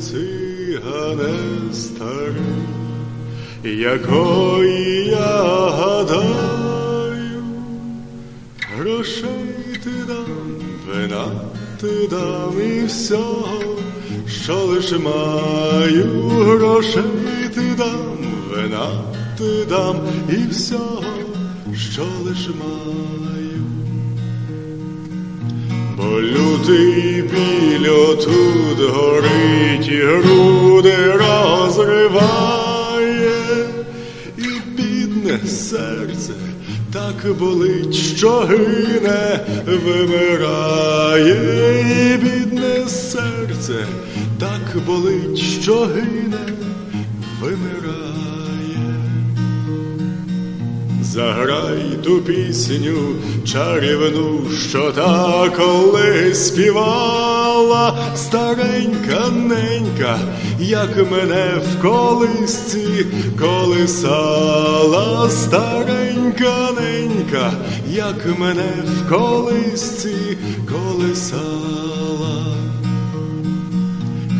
цигане старий, якої я гадаю, грошей ти дам, вина ти дам і всього, що лиш маю, грошей ти дам, вина ти дам і всього, що лиш маю. Лютий біль отут горить і груди розриває, і бідне серце так болить, що гине, вимирає, і бідне серце так болить, що гине, Заграй ту пісню чарівну, що та колись співала, старенька ненька, як мене в колисці колисала, старенька ненька, як мене в колисці колисала.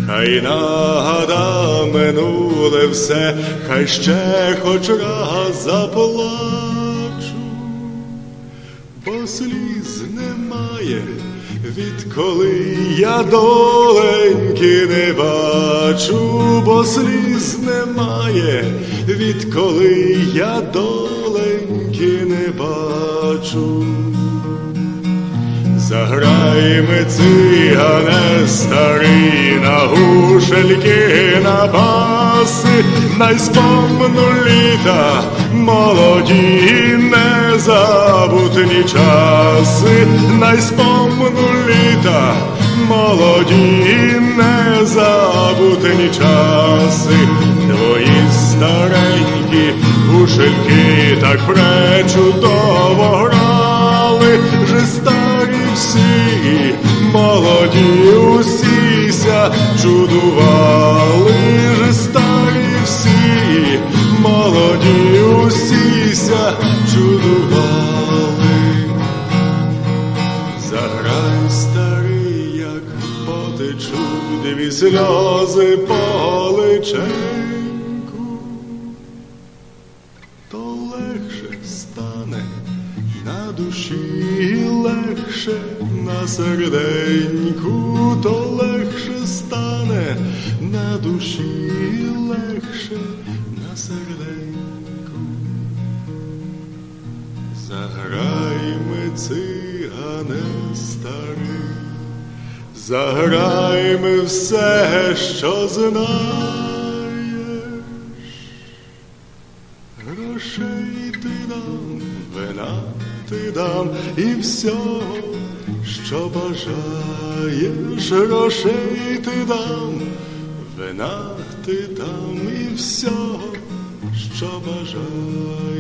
Хай нагада минуле все, хай ще хоч раз заплачу, бо сліз немає, відколи я доленьки не бачу, бо сліз немає, відколи я доленьки не бачу. Заграй ми цигане старий на гушельки на баси, най спомну літа молоді незабутні часи, най спомну літа молоді незабутні часи, твої старенькі гушельки так пречудово грали, же старі всі, молоді усіся чудували, же старі всі, молоді усіся чудували. Заграй старий, як потечуть дві сльози по личеньку, то легше стане на душі, легше на серденьку, то душі, легше на серденьку. Заграй ми цигане старий, заграй ми все, що знаєш. Грошей ти дам, вина ти дам і всього, що бажаєш, грошей ти дам, вина ти там і всього, що бажаєш.